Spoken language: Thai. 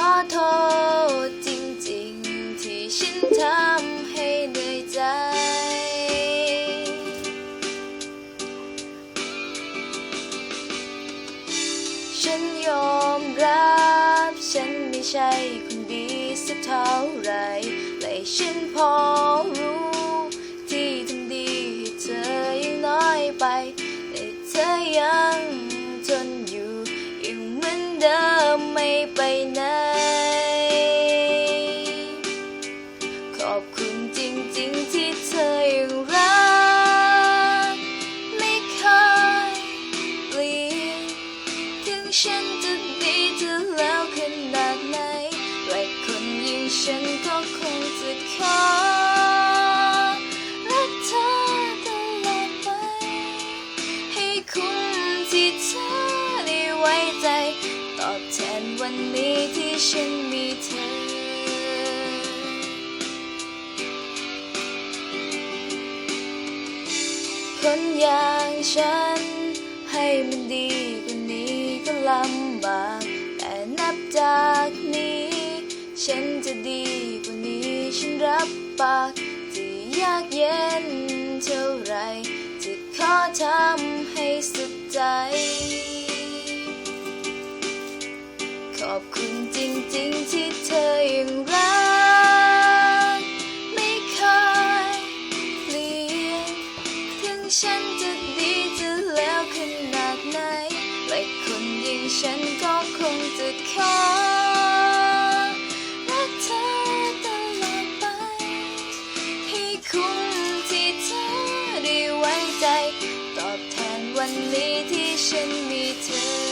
ขอโทษจริงๆ ที่ฉันทำให้เหนื่อยใจ ฉันยอมรับ ฉันไม่ใช่คนดีสักเท่าไรแต่ฉันพอรู้ ที่ทำดีให้เธอยังน้อยไป แต่เธอยังทนอยู่ยังเหมือนเดิมไม่ไปไหน ถึงฉันจะดีเธอแล้วขนาดไหนแต่คนอย่างฉันก็คงจะขอรักเธอตลอดไป ให้คุ้มที่เธอได้ไว้ใจ ตอบแทนวันนี้ที่ฉันมีเธอคนอย่างฉันให้มันดีก ลำบาก แต่นับจากนี้ ฉันจะดีกว่านี้ ฉันรับปากที่ยากเย็นเท่าไร จะขอทำให้สุดใจ ขอบคุณจริงๆที่เธอยังรัก ไม่เคยเปลี่ยน ถึงฉันจะดีจะ ฉันก็คงจะขอรักเธอตลอดไป ให้คุ้มที่เธอได้ไว้ใจ ตอบแทนวันนี้ที่ฉันมีเธอ